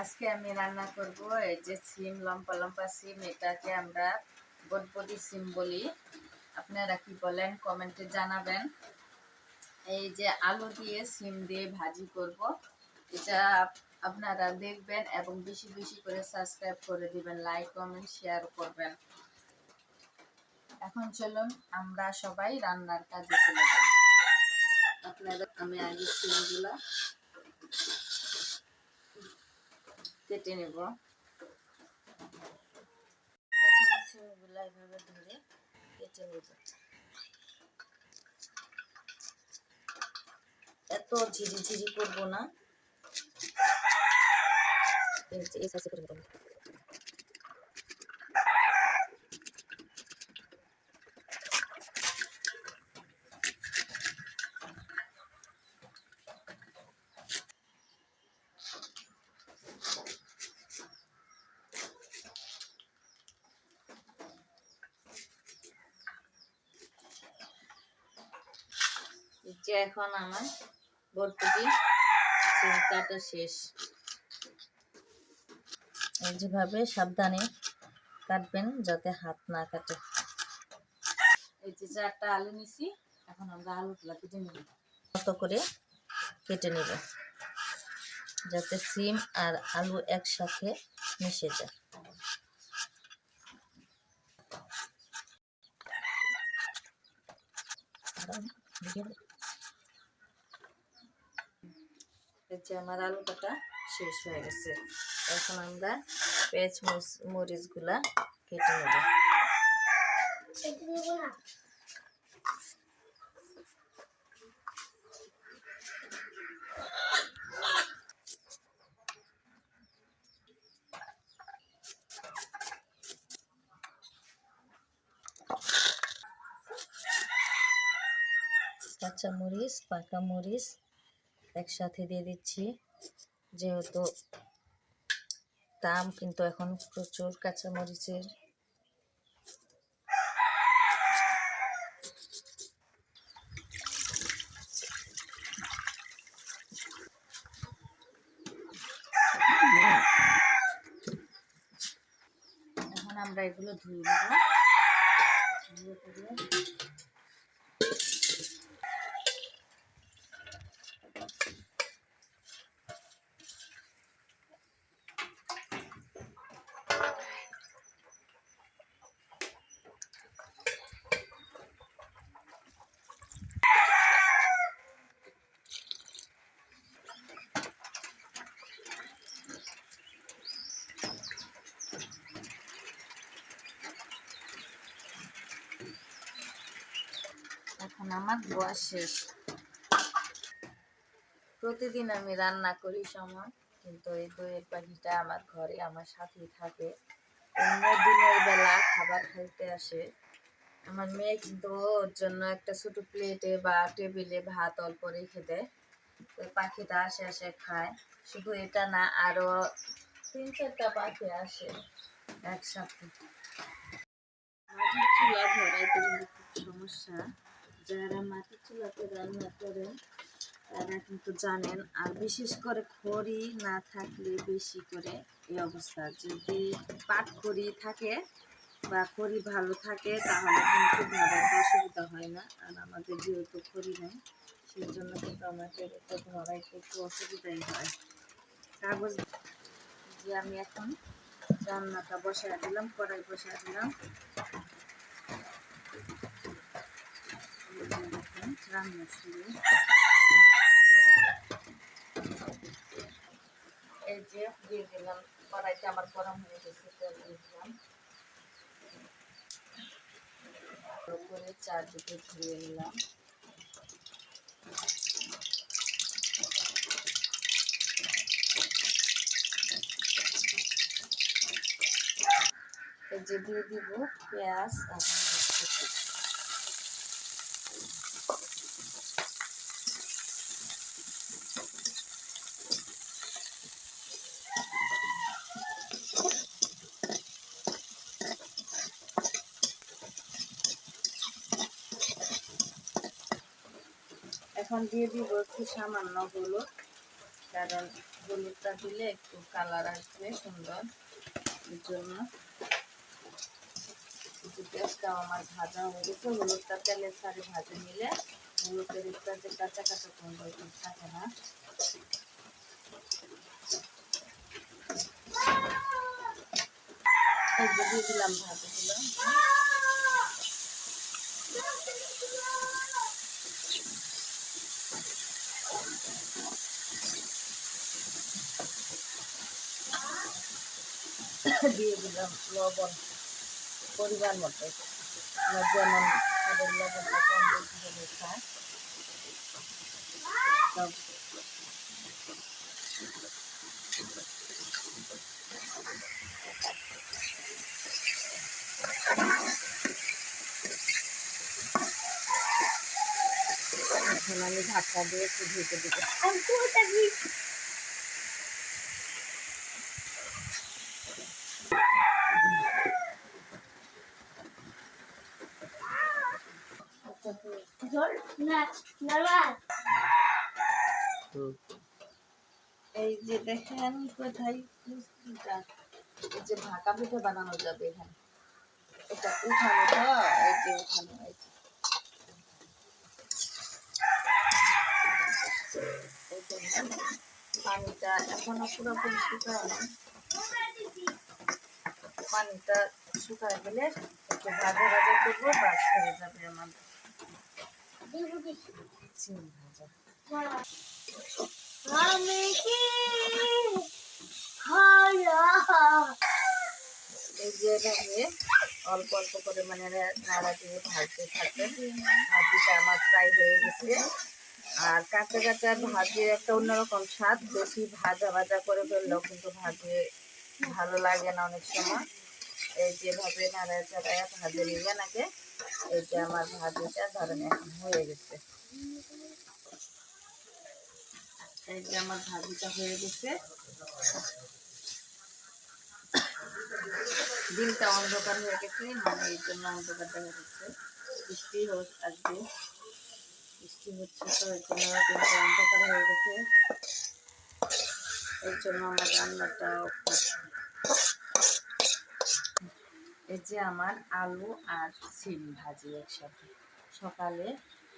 আজকে আমি রান্না করব এই যে সিম লম্পা লম্পা সিম, এটাকে আমরা বটবটি সিম বলি। আপনারা কি বলেন, কমেন্টে জানাবেন। এই যে আলু দিয়ে সিম দিয়ে ভাজি করব। এটা আপনারা দেখবেন এবং বেশি বেশি করে সাবস্ক্রাইব করে দিবেন, লাইক, কমেন্ট, শেয়ার করবেন। এখন চলুন আমরা সবাই রান্নার কাজে চলে যাই। আপনারা আমি আগে সিমগুলা কেটে নেব। সিমগুলা এভাবে ধরে কেটে নেব। এত ঝিরি ঝিরি করব না। এই সাইজে করে নেব এই যে এখন আমার বরপুটি কাটা শেষ। এই যেভাবে সাবধানে কাটবেন যাতে হাত না কাটে। এই যে চারটা আলু নিছি, এখন আমরা আলুগুলা কেটে নেব। মতো করে কেটে নেব, যাতে সিম আর আলু একসাথে মিশে যায়। এই যে আমার আলু কাটা শেষ হয়ে গেছে। এখন আমরা পেঁয়াজ, মরিচগুলা কেটে নেব। কাঁচা মরিচ, পাকা মরিচ একসাথে দিয়ে দিচ্ছি। যেহেতু দাম কিন্তু এখন প্রচুর কাঁচা মরিচের এখন আমরা এগুলো ধুয়ে নেব। ধুয়ে এখন আমার ধোয়া শেষ। প্রতিদিন আমি রান্না করি সময় কিন্তু এই দইয়ের পাখিটা আমার ঘরে, আমার সাথেই থাকে। অন্য দিনের বেলা খাবার খাইতে আসে। আমার মেয়ে কিন্তু ওর জন্য একটা ছোট প্লেটে বা টেবিলে ভাত অল্প রেখে দেয়। ওই পাখিটা আসে আসে খায়। শুধু এটা না, আরও তিন চারটা পাখি আসে একসাথে। সমস্যা। যারা মাটির চুলাতে রান্না করেন, তারা কিন্তু জানেন, আর বিশেষ করে খড়ি না থাকলে বেশি করে এই অবস্থা। যদি পাট খড়ি থাকে বা খড়ি ভালো থাকে, তাহলে কিন্তু ধরাইতে অসুবিধা হয় না। আর আমাদের যেহেতু খড়ি নেই সেই জন্য কিন্তু আমাদের এটা ধরাইতে একটু অসুবিধাই হয়। কাগজ যে আমি এখন রান্নাটা বসায় দিলাম, কড়াই বসায় দিলাম রান্না শুরু এই যে দিয়ে দিলাম কড়াইতে আমার গরম হয়ে গেছে তেল দিয়ে দিলাম চারদিকে ধুয়ে নিলাম যে দিয়ে দিব পেঁয়াজ আর এখন দিয়ে দিব একটু সামান্য হলুদ, কারণ হলুদটা দিলে একটু কালার আসবে সুন্দর। জন্য পেঁয়াজটাও আমার ভাজা হয়ে গেছে, হলুদটা তেলের সারে ভাজে নিলে হলুদের যে কাঁচা কাঁচা গন্ধ থাকে না। দিয়ে দিলাম ভাজাগুলো। দিয়ে দিলাম লবণ, পরিমাণ মতো। যেমন তাদের লবণটা কম বেশি হলে খায়। আমি ঢাকা দিয়ে একটু ঢেকে দেবো এই যে দেখেন কোথায় মিষ্টিটা এই যে ভাকা পিঠে বানানো যাবে এখানে। এটা উঠানো তো এই যে উঠানো, এই পানিটা এখনও পুরোপুরি শুকায় না পানিটা শুকায় গেলে একটু ভাজা ভাজা করব বাস হয়ে যাবে আমার আমি কি অল্প অল্প করে মানে নাড়া দিয়ে ভাজতে থাকবে ভাজিটা আমার ফ্রাই হয়ে গেছে আর কাঁচা কাঁচা ভাজি একটা অন্যরকম স্বাদ বেশি ভাজা ভাজা করে ফেললেও কিন্তু ভাজে ভালো লাগে না অনেক সময় এই যেভাবে নাড়া চাড়ায় ভাজে নিবেন আগে। এই যে আমার ভাজিটা ধরেন এখন হয়ে গেছে। এই যে আমার ভাজিটা হয়ে গেছে। দিনটা অন্ধকার হয়ে গেছে মানে এই জন্য অন্ধকার দেখা যাচ্ছে বৃষ্টি হোক আসবে বৃষ্টি হচ্ছে তো এর জন্য অন্ধকার হয়ে গেছে। এই জন্য আমার রান্নাটা এই যে আমার আলু আর সিম ভাজি একসাথে। সকালে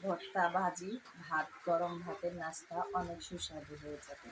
ভর্তা, ভাজি, ভাত, গরম ভাতের নাস্তা অনেক সুস্বাদু হয়ে যাবে।